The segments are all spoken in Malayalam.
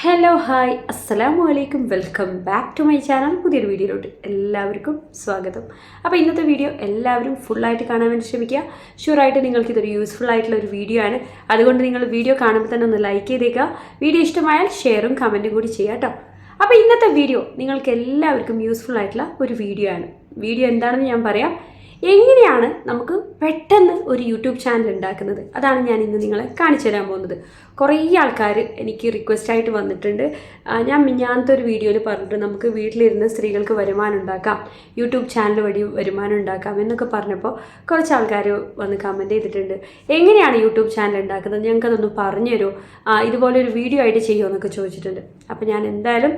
ഹലോ ഹായ് അസ്സലാമു അലൈക്കും welcome back to my channel പുതിയൊരു വീഡിയോയിലോട്ട് എല്ലാവർക്കും സ്വാഗതം. അപ്പോൾ ഇന്നത്തെ വീഡിയോ എല്ലാവരും ഫുള്ളായിട്ട് കാണാൻ വേണ്ടി ശ്രമിക്കുക. ഷുവറായിട്ട് നിങ്ങൾക്ക് ഇതൊരു യൂസ്ഫുൾ ആയിട്ടുള്ള ഒരു വീഡിയോ ആണ്. അതുകൊണ്ട് നിങ്ങൾ വീഡിയോ കാണുമ്പോൾ തന്നെ ഒന്ന് ലൈക്ക് ചെയ്തേക്കുക. വീഡിയോ ഇഷ്ടമായാൽ ഷെയറും കമന്റും കൂടി ചെയ്യുക കേട്ടോ. അപ്പോൾ ഇന്നത്തെ വീഡിയോ നിങ്ങൾക്ക് എല്ലാവർക്കും യൂസ്ഫുൾ ആയിട്ടുള്ള ഒരു വീഡിയോ ആണ്. വീഡിയോ എന്താണെന്ന് ഞാൻ പറയാം. എങ്ങനെയാണ് നമുക്ക് പെട്ടെന്ന് ഒരു യൂട്യൂബ് ചാനൽ ഉണ്ടാക്കുന്നത്? അതാണ് ഞാൻ ഇന്ന് നിങ്ങളെ കാണിച്ചു തരാൻ പോകുന്നത്. കുറേ ആൾക്കാർ എനിക്ക് റിക്വസ്റ്റ് ആയിട്ട് വന്നിട്ടുണ്ട്. ഞാൻ മിഞ്ഞാന്നത്തെ ഒരു വീഡിയോയിൽ പറഞ്ഞിട്ട് നമുക്ക് വീട്ടിലിരുന്ന് സ്ത്രീകൾക്ക് വരുമാനം ഉണ്ടാക്കാം യൂട്യൂബ് ചാനൽ വഴി വരുമാനം ഉണ്ടാക്കാം എന്നൊക്കെ പറഞ്ഞപ്പോൾ കുറച്ച് ആൾക്കാർ വന്ന് കമന്റ് ചെയ്തിട്ടുണ്ട്. എങ്ങനെയാണ് യൂട്യൂബ് ചാനൽ ഉണ്ടാക്കുന്നത്? ഞങ്ങൾക്കതൊന്ന് പറഞ്ഞു തരുമോ ഇതുപോലെ ഒരു വീഡിയോ ആയിട്ട് ചെയ്യുമോ എന്നൊക്കെ ചോദിച്ചിട്ടുണ്ട്. അപ്പോൾ ഞാൻ എന്തായാലും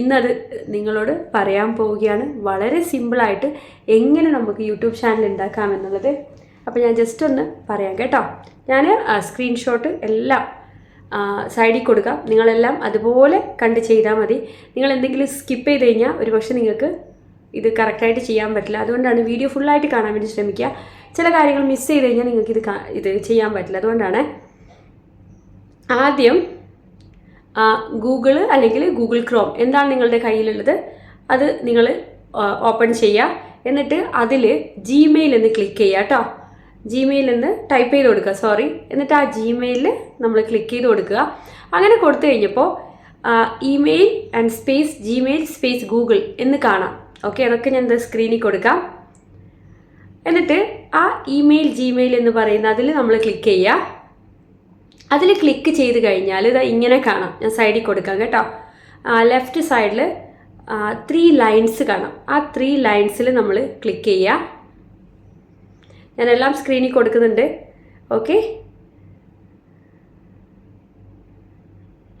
ഇന്നത് നിങ്ങളോട് പറയാൻ പോവുകയാണ്. വളരെ സിമ്പിളായിട്ട് എങ്ങനെ നമുക്ക് യൂട്യൂബ് ചാനൽ ഉണ്ടാക്കാം എന്നുള്ളത് അപ്പോൾ ഞാൻ ജസ്റ്റ് ഒന്ന് പറയാം കേട്ടോ. ഞാൻ സ്ക്രീൻഷോട്ട് എല്ലാം സൈഡിൽ കൊടുക്കാം. നിങ്ങളെല്ലാം അതുപോലെ കണ്ട് ചെയ്താൽ മതി. നിങ്ങൾ എന്തെങ്കിലും സ്കിപ്പ് ചെയ്ത് കഴിഞ്ഞാൽ ഒരു പക്ഷേ നിങ്ങൾക്ക് ഇത് കറക്റ്റായിട്ട് ചെയ്യാൻ പറ്റില്ല. അതുകൊണ്ടാണ് വീഡിയോ ഫുള്ളായിട്ട് കാണാൻ വേണ്ടി ശ്രമിക്കുക. ചില കാര്യങ്ങൾ മിസ് ചെയ്ത് കഴിഞ്ഞാൽ നിങ്ങൾക്ക് ഇത് ഇത് ചെയ്യാൻ പറ്റില്ല. അതുകൊണ്ടാണ് ആദ്യം ഗൂഗിൾ അല്ലെങ്കിൽ ഗൂഗിൾ ക്രോം എന്താണ് നിങ്ങളുടെ കയ്യിലുള്ളത്? അത് നിങ്ങൾ ഓപ്പൺ ചെയ്യുക എന്നിട്ട് അതിൽ ജിമെയിൽ എന്ന് ക്ലിക്ക് ചെയ്യുക കേട്ടോ ജിമെയിൽ എന്ന് ടൈപ്പ് ചെയ്ത് കൊടുക്കുക സോറി എന്നിട്ട് ആ ജിമെയിൽ നമ്മൾ ക്ലിക്ക് ചെയ്ത് കൊടുക്കുക. അങ്ങനെ കൊടുത്തു കഴിഞ്ഞപ്പോൾ email and space gmail space Google എന്ന് കാണാം. ഓക്കെ അതൊക്കെ ഞാൻ എന്താ സ്ക്രീനിൽ കൊടുക്കാം. എന്നിട്ട് ആ ഇമെയിൽ ജിമെയിൽ എന്ന് പറയുന്ന അതിൽ നമ്മൾ ക്ലിക്ക് ചെയ്യുക അതിൽ ക്ലിക്ക് ചെയ്ത് കഴിഞ്ഞാൽ ഇത് ഇങ്ങനെ കാണാം. ഞാൻ സൈഡിൽ കൊടുക്കാം കേട്ടോ. ലെഫ്റ്റ് സൈഡിൽ ത്രീ ലൈൻസ് കാണാം. ആ ത്രീ ലൈൻസിൽ നമ്മൾ ക്ലിക്ക് ചെയ്യുക ഞാനെല്ലാം സ്ക്രീനിൽ കൊടുക്കുന്നുണ്ട്. ഓക്കെ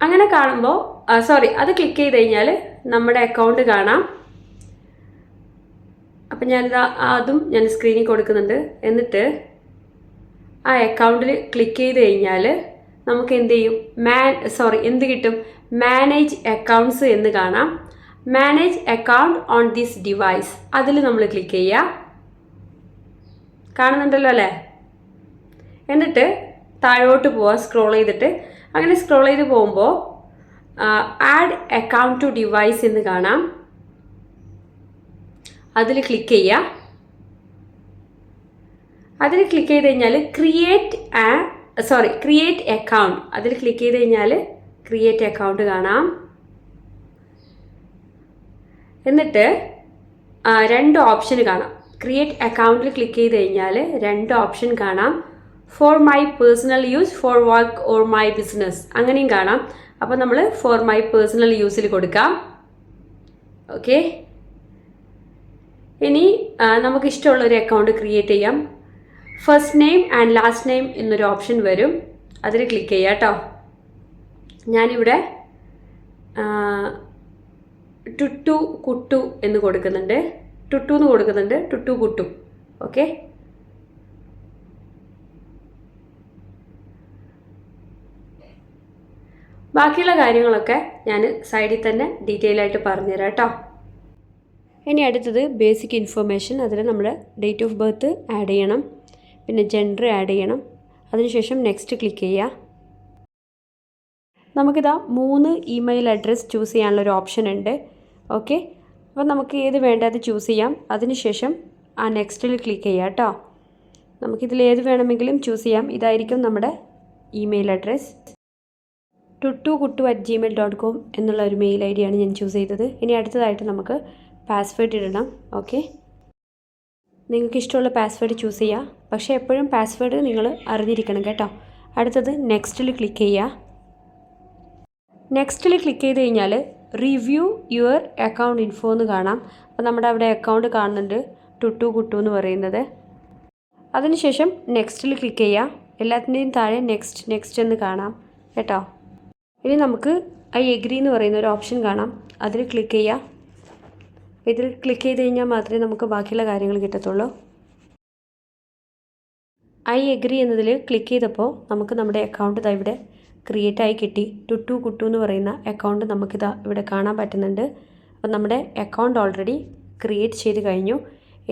അങ്ങനെ കാണുമ്പോൾ സോറി അത് ക്ലിക്ക് ചെയ്ത് കഴിഞ്ഞാൽ നമ്മുടെ അക്കൗണ്ട് കാണാം. അപ്പം ഞാനിത് അതും ഞാൻ സ്ക്രീനിൽ കൊടുക്കുന്നുണ്ട്. എന്നിട്ട് ആ അക്കൗണ്ടിൽ ക്ലിക്ക് ചെയ്ത് കഴിഞ്ഞാൽ നമുക്ക് എന്ത് ചെയ്യും? മാൻ സോറി എന്ത് കിട്ടും? മാനേജ് അക്കൗണ്ട്സ് എന്ന് കാണാം. Manage account on this device അതിൽ നമ്മൾ ക്ലിക്ക് ചെയ്യുക കാണുന്നുണ്ടല്ലോ അല്ലേ? എന്നിട്ട് താഴോട്ട് പോവാം സ്ക്രോൾ ചെയ്തിട്ട്. അങ്ങനെ സ്ക്രോൾ ചെയ്ത് പോകുമ്പോൾ ആഡ് അക്കൗണ്ട് ടു ഡിവൈസ് എന്ന് കാണാം. അതിൽ ക്ലിക്ക് ചെയ്യുക അതിൽ ക്ലിക്ക് ചെയ്ത് കഴിഞ്ഞാൽ ക്രിയേറ്റ് ആ സോറി ക്രിയേറ്റ് അക്കൗണ്ട് അതിൽ ക്ലിക്ക് ചെയ്ത് കഴിഞ്ഞാൽ ക്രിയേറ്റ് അക്കൗണ്ട് കാണാം. എന്നിട്ട് രണ്ട് ഓപ്ഷൻ കാണാം. ക്രിയേറ്റ് അക്കൗണ്ടിൽ ക്ലിക്ക് ചെയ്ത് കഴിഞ്ഞാൽ രണ്ട് ഓപ്ഷൻ കാണാം. For my personal use for work or my business അങ്ങനെയും കാണാം. അപ്പോൾ നമ്മൾ ഫോർ മൈ പേഴ്സണൽ യൂസിൽ കൊടുക്കാം. ഓക്കെ ഇനി നമുക്ക് ഇഷ്ടമുള്ള ഒരു അക്കൗണ്ട് ക്രിയേറ്റ് ചെയ്യാം. First name and last name എന്നൊരു ഓപ്ഷൻ വരും. അതിൽ ക്ലിക്ക് ചെയ്യാം കേട്ടോ ഞാനിവിടെ ടുട്ടു കുട്ടു എന്ന് കൊടുക്കുന്നുണ്ട്. ടുട്ടു എന്ന് കൊടുക്കുന്നുണ്ട്. ടുട്ടു കുട്ടു. ഓക്കെ? ബാക്കിയുള്ള കാര്യങ്ങളൊക്കെ ഞാൻ സൈഡിൽ തന്നെ ഡീറ്റെയിൽ ആയിട്ട് പറഞ്ഞുതരാം കേട്ടോ. ഇനി അടുത്തത് ബേസിക് ഇൻഫർമേഷൻ അതിൽ നമ്മൾ ഡേറ്റ് ഓഫ് ബർത്ത് ആഡ് ചെയ്യണം. പിന്നെ ജെൻഡർ ആഡ് ചെയ്യണം. അതിനുശേഷം നെക്സ്റ്റ് ക്ലിക്ക് ചെയ്യുക. നമുക്കിതാ മൂന്ന് ഇമെയിൽ അഡ്രസ്സ് ചൂസ് ചെയ്യാനുള്ള ഒരു ഓപ്ഷൻ ഉണ്ട്. ഓക്കെ അപ്പോൾ നമുക്ക് ഏത് വേണ്ട അത് ചൂസ് ചെയ്യാം അതിനുശേഷം ആ നെക്സ്റ്റിൽ ക്ലിക്ക് ചെയ്യാം കേട്ടോ. നമുക്കിതിൽ ഏത് വേണമെങ്കിലും ചൂസ് ചെയ്യാം. ഇതായിരിക്കും നമ്മുടെ email address Tuttu Kuttu at gmail dot com എന്നുള്ള ഒരു മെയിൽ ഐ ഡിയാണ് ഞാൻ ചൂസ് ചെയ്തത്. ഇനി അടുത്തതായിട്ട് നമുക്ക് പാസ്വേഡ് ഇടണം. ഓക്കെ നിങ്ങൾക്ക് ഇഷ്ടമുള്ള പാസ്വേഡ് ചൂസ് ചെയ്യുക പക്ഷേ എപ്പോഴും പാസ്വേഡ് നിങ്ങൾ അറിഞ്ഞിരിക്കണം കേട്ടോ. അടുത്തത് നെക്സ്റ്റിൽ ക്ലിക്ക് ചെയ്യുക നെക്സ്റ്റിൽ ക്ലിക്ക് ചെയ്ത് കഴിഞ്ഞാൽ റിവ്യൂ യുവർ അക്കൗണ്ട് ഇൻഫോ എന്ന് കാണാം. അപ്പോൾ നമ്മുടെ അവിടെ അക്കൗണ്ട് കാണുന്നുണ്ട്. ടുട്ടു കുട്ടു എന്ന് പറയുന്നത്. അതിനുശേഷം നെക്സ്റ്റിൽ ക്ലിക്ക് ചെയ്യാം. എല്ലാത്തിന്റെയും താഴെ നെക്സ്റ്റ് നെക്സ്റ്റ് എന്ന് കാണാം. കേട്ടോ? ഇനി നമുക്ക് ഐ എഗ്രി എന്ന് പറയുന്ന ഒരു ഓപ്ഷൻ കാണാം. അതിൽ ക്ലിക്ക് ചെയ്യാം. ഇതിൽ ക്ലിക്ക് ചെയ്ത് കഴിഞ്ഞാൽ മാത്രമേ നമുക്ക് ബാക്കിയുള്ള കാര്യങ്ങൾ കിട്ടത്തുള്ളൂ. ഐ എഗ്രി എന്നതിൽ ക്ലിക്ക് ചെയ്തപ്പോൾ നമുക്ക് നമ്മുടെ അക്കൗണ്ട് ഇതാ ഇവിടെ ക്രിയേറ്റ് ആയി കിട്ടി. ടുട്ടു കുട്ടു എന്ന് പറയുന്ന അക്കൗണ്ട് നമുക്കിതാ ഇവിടെ കാണാൻ പറ്റുന്നുണ്ട്. അപ്പോൾ നമ്മുടെ അക്കൗണ്ട് ഓൾറെഡി ക്രിയേറ്റ് ചെയ്ത് കഴിഞ്ഞു.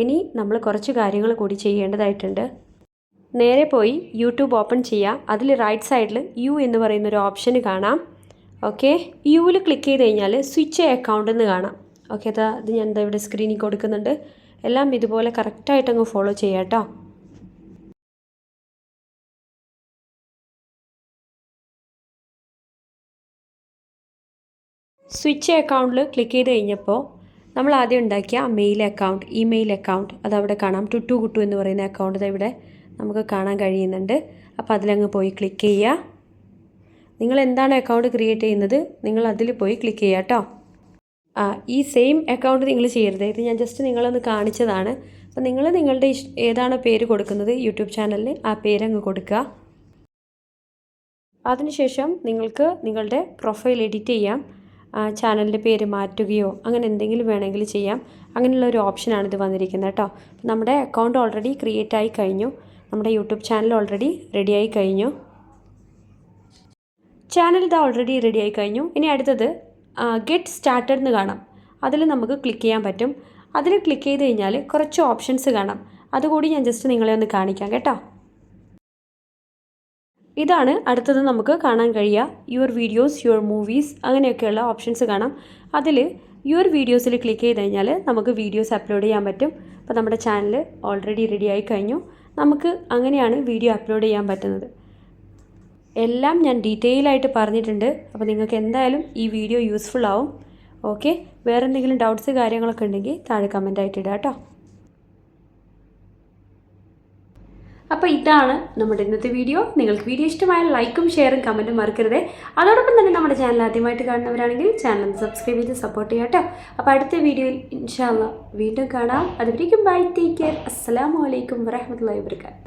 ഇനി നമ്മൾ കുറച്ച് കാര്യങ്ങൾ കൂടി ചെയ്യേണ്ടതായിട്ടുണ്ട്. നേരെ പോയി യൂട്യൂബ് ഓപ്പൺ ചെയ്യുക അതിൽ റൈറ്റ് സൈഡിൽ യു എന്ന് പറയുന്ന ഒരു ഓപ്ഷൻ കാണാം. ഓക്കെ? യുവിൽ ക്ലിക്ക് ചെയ്ത് കഴിഞ്ഞാൽ സ്വിച്ച് അക്കൗണ്ട് എന്ന് കാണാം. ഓക്കെ അതാ ഇത് ഞാൻ ഇവിടെ സ്ക്രീനിൽ കൊടുക്കുന്നുണ്ട്. എല്ലാം ഇതുപോലെ കറക്റ്റായിട്ട് അങ്ങ് ഫോളോ ചെയ്യാം കേട്ടോ സ്വിച്ച് അക്കൗണ്ടിൽ ക്ലിക്ക് ചെയ്ത് കഴിഞ്ഞപ്പോൾ നമ്മൾ ആദ്യം ഉണ്ടാക്കിയ മെയിൽ അക്കൗണ്ട് ഇമെയിൽ അക്കൗണ്ട് അതവിടെ കാണാം. ടുട്ടു കുട്ടു എന്ന് പറയുന്ന അക്കൗണ്ട് ഇവിടെ നമുക്ക് കാണാൻ കഴിയുന്നുണ്ട്. അപ്പോൾ അതിലങ്ങ് പോയി ക്ലിക്ക് ചെയ്യുക. നിങ്ങൾ എന്താണ് അക്കൗണ്ട് ക്രിയേറ്റ് ചെയ്യുന്നത്? നിങ്ങൾ അതിൽ പോയി ക്ലിക്ക് ചെയ്യുക കേട്ടോ. ആ ഈ സെയിം അക്കൗണ്ട് നിങ്ങൾ ചെയ്യരുത്. ഇത് ഞാൻ ജസ്റ്റ് നിങ്ങളൊന്ന് കാണിച്ചതാണ്. അപ്പോൾ നിങ്ങൾ നിങ്ങളുടെ ഇഷ് ഏതാണോ പേര് കൊടുക്കുന്നത്? യൂട്യൂബ് ചാനലിൽ ആ പേരങ്ങ് കൊടുക്കുക. അതിനുശേഷം നിങ്ങൾക്ക് നിങ്ങളുടെ പ്രൊഫൈൽ എഡിറ്റ് ചെയ്യാം. ചാനലിന്റെ പേര് മാറ്റുകയോ അങ്ങനെ എന്തെങ്കിലും വേണമെങ്കിൽ ചെയ്യാം. അങ്ങനെയുള്ള ഒരു ഓപ്ഷനാണ് ഇത് വന്നിരിക്കുന്നത് കേട്ടോ. നമ്മുടെ അക്കൗണ്ട് ഓൾറെഡി ക്രിയേറ്റ് ആയി കഴിഞ്ഞു. നമ്മുടെ യൂട്യൂബ് ചാനൽ ഓൾറെഡി റെഡി ആയി കഴിഞ്ഞു. ചാനൽ ഇത് ഓൾറെഡി റെഡി ആയി കഴിഞ്ഞു. ഇനി അടുത്തത് ഗെറ്റ് സ്റ്റാർട്ടഡ് എന്ന് കാണാം. അതിൽ നമുക്ക് ക്ലിക്ക് ചെയ്യാൻ പറ്റും. അതിൽ ക്ലിക്ക് ചെയ്ത് കഴിഞ്ഞാൽ കുറച്ച് ഓപ്ഷൻസ് കാണാം. അതുകൂടി ഞാൻ ജസ്റ്റ് നിങ്ങളെ ഒന്ന് കാണിക്കാം കേട്ടോ. ഇതാണ് അടുത്തത് നമുക്ക് കാണാൻ കഴിയുക. യുവർ വീഡിയോസ് യുവർ മൂവീസ് അങ്ങനെയൊക്കെയുള്ള ഓപ്ഷൻസ് കാണാം. അതിൽ യുവർ വീഡിയോസിൽ ക്ലിക്ക് ചെയ്ത് കഴിഞ്ഞാൽ നമുക്ക് വീഡിയോസ് അപ്ലോഡ് ചെയ്യാൻ പറ്റും. അപ്പോൾ നമ്മുടെ ചാനൽ ഓൾറെഡി റെഡി ആയി കഴിഞ്ഞു. നമുക്ക് അങ്ങനെയാണ് വീഡിയോ അപ്ലോഡ് ചെയ്യാൻ പറ്റുന്നത്. എല്ലാം ഞാൻ ഡീറ്റെയിൽ ആയിട്ട് പറഞ്ഞിട്ടുണ്ട്. അപ്പോൾ നിങ്ങൾക്ക് എന്തായാലും ഈ വീഡിയോ യൂസ്ഫുൾ ആവും. ഓക്കെ വേറെ എന്തെങ്കിലും ഡൗട്ട്സ് കാര്യങ്ങളൊക്കെ ഉണ്ടെങ്കിൽ താഴെ കമന്റ് ആയിട്ട് ഇടുക കേട്ടോ അപ്പോൾ ഇതാണ് നമ്മുടെ ഇന്നത്തെ വീഡിയോ. നിങ്ങൾക്ക് വീഡിയോ ഇഷ്ടമായ ലൈക്കും ഷെയറും കമന്റും മറക്കരുത്. അതോടൊപ്പം തന്നെ നമ്മുടെ ചാനൽ ആദ്യമായിട്ട് കാണുന്നവരാണെങ്കിൽ ചാനൽ സബ്സ്ക്രൈബ് ചെയ്ത് സപ്പോർട്ട് ചെയ്യാം കേട്ടോ. അപ്പോൾ അടുത്ത വീഡിയോയിൽ ഇൻഷാല്ല വീണ്ടും കാണാം. അതുവരേക്കും ബൈ ടേക്ക് കെയർ അസ്സാം വലൈക്കും വരഹമുല്ലാ വബർക്കാത്തു